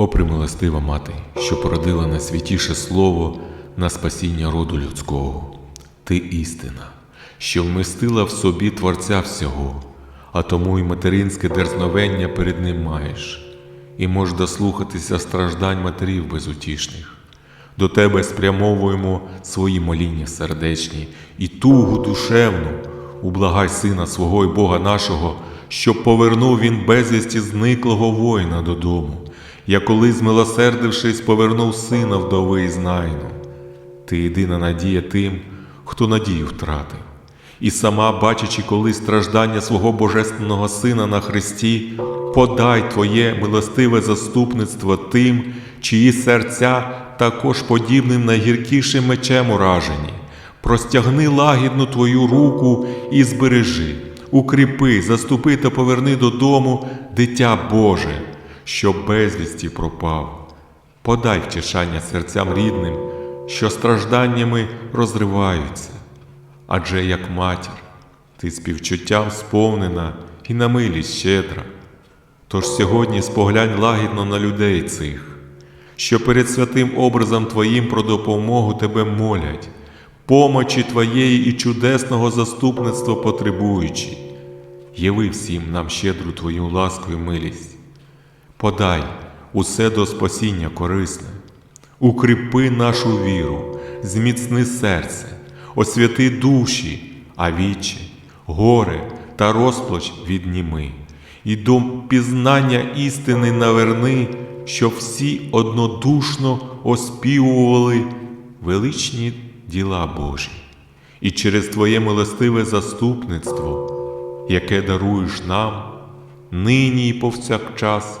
О примилостива мати, що породила найсвятіше слово на спасіння роду людського, ти істина, що вмістила в собі Творця всього, а тому й материнське дерзновення перед ним маєш, і можеш дослухатися страждань матерів безутішних. До тебе спрямовуємо свої моління сердечні і тугу душевну, ублагай сина свого і Бога нашого, щоб повернув він безвісті зниклого воїна додому, я коли, змилосердившись, повернув сина вдови і знайну. Ти єдина надія тим, хто надію втратив. І сама, бачачи коли страждання свого Божественного Сина на Христі, подай Твоє милостиве заступництво тим, чиї серця також подібним найгіркішим мечем уражені. Простягни лагідну Твою руку і збережи, укріпи, заступи та поверни додому дитя Боже, що безвісті пропав. Подай втішання серцям рідним, що стражданнями розриваються. Адже як матір, ти співчуттям сповнена і на милість щедра. Тож сьогодні споглянь лагідно на людей цих, що перед святим образом Твоїм про допомогу Тебе молять, помочі Твоєї і чудесного заступництва потребуючи. Яви всім нам щедру Твою ласку і милість. Подай усе до спасіння корисне, укріпи нашу віру, зміцни серце, освяти душі, а вічі, горе та розплач відніми, і до пізнання істини наверни, щоб всі однодушно оспівували величні діла Божі, і через Твоє милостиве заступництво, яке даруєш нам, нині і повсякчас,